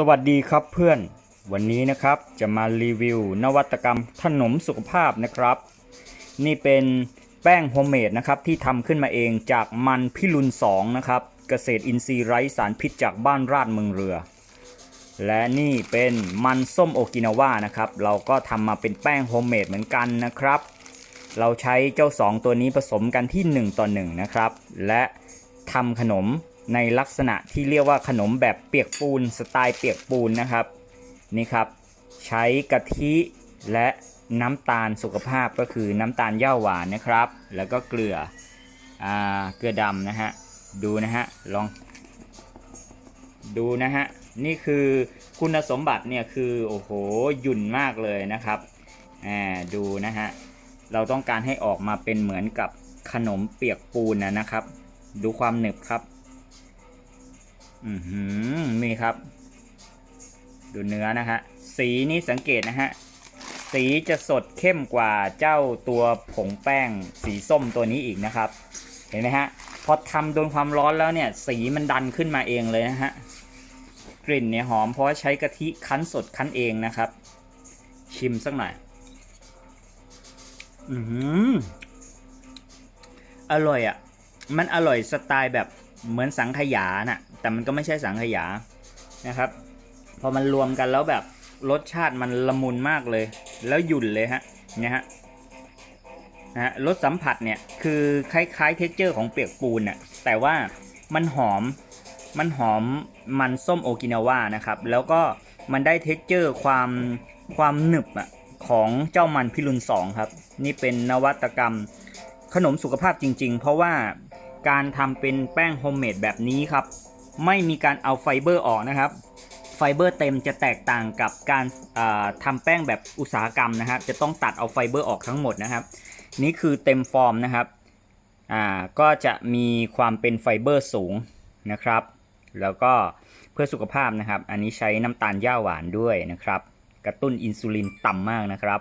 สวัสดีครับเพื่อน วันนี้นะครับจะมารีวิวนวัตกรรมขนมสุขภาพนะครับ นี่เป็นแป้งโฮมเมดนะครับที่ทำขึ้นมาเองจากมันพิรุณ2นะครับเกษตรอินทรีย์ไร้สารพิษจากบ้านราดเมืองเรือ และนี่เป็นมันส้มโอกินาวานะครับเราก็ทำมาเป็นแป้งโฮมเมดเหมือนกันนะครับ เราใช้เจ้า 2 ตัวนี้ผสมกันที่ 1 ต่อ 1 นะครับ และทำขนม ในลักษณะที่เรียกว่าขนมแบบเปียกปูนสไตล์เปียกปูนนะครับนี่ครับ ใช้กะทิและน้ำตาลสุขภาพก็คือน้ำตาลย่าหวานนะครับ แล้วก็เกลืออ่าเกลือดำนะฮะดูนะฮะลอง ดูนะฮะนี่คือคุณสมบัติเนี่ยคือโอ้โหหยุ่นมากเลยนะครับอ่าดูนะฮะเราต้องการให้ออกมาเป็นเหมือนกับขนมเปียกปูนนะนะครับ ดูความหนึบครับ อือหือนี่ครับ ดูเนื้อนะฮะ สีนี่สังเกตนะฮะ สีจะสดเข้มกว่าเจ้าตัวผงแป้งสีส้มตัวนี้อีกนะครับ เห็นไหมฮะ พอทำโดนความร้อนแล้วเนี่ย สีมันดันขึ้นมาเองเลยนะฮะ กลิ่นเนี่ยหอมเพราะใช้กะทิคั้นสดคั้นเองนะครับ ชิมสักหน่อย อือหืออร่อยอะ่ะ มันอร่อยสไตล์แบบเหมือนสังขยาน่ะ แต่มันก็ไม่ใช่สังขยานะครับ พอมันรวมกันแล้วแบบรสชาติมันละมุนมากเลย แล้วหยุ่นเลยฮะเนี่ยฮะนะฮะรสสัมผัสเนี่ยคือคล้ายๆเท็กเจอร์ของเปียกปูนน่ะแต่ว่ามันหอมมันหอมมันส้มโอกินาวานะครับ แล้วก็มันได้เท็กเจอร์ความความหนึบอะของเจ้ามันพิรุณสองครับ นี่เป็นนวัตกรรมขนมสุขภาพจริง ๆ เพราะว่าการทำเป็นแป้งโฮมเมดแบบนี้ครับ ไม่มีการเอาไฟเบอร์ออกนะครับ ไฟเบอร์เต็มจะแตกต่างกับการอ่าทำแป้งแบบอุตสาหกรรมนะครับ จะต้องตัดเอาไฟเบอร์ออกทั้งหมดนะครับ นี่คือเต็มฟอร์มนะครับอ่าก็จะมีความเป็นไฟเบอร์สูงนะครับ แล้วก็เพื่อสุขภาพนะครับ อันนี้ใช้น้ำตาลย่าหวานด้วยนะครับ กระตุ้นอินซูลินต่ำมากนะครับ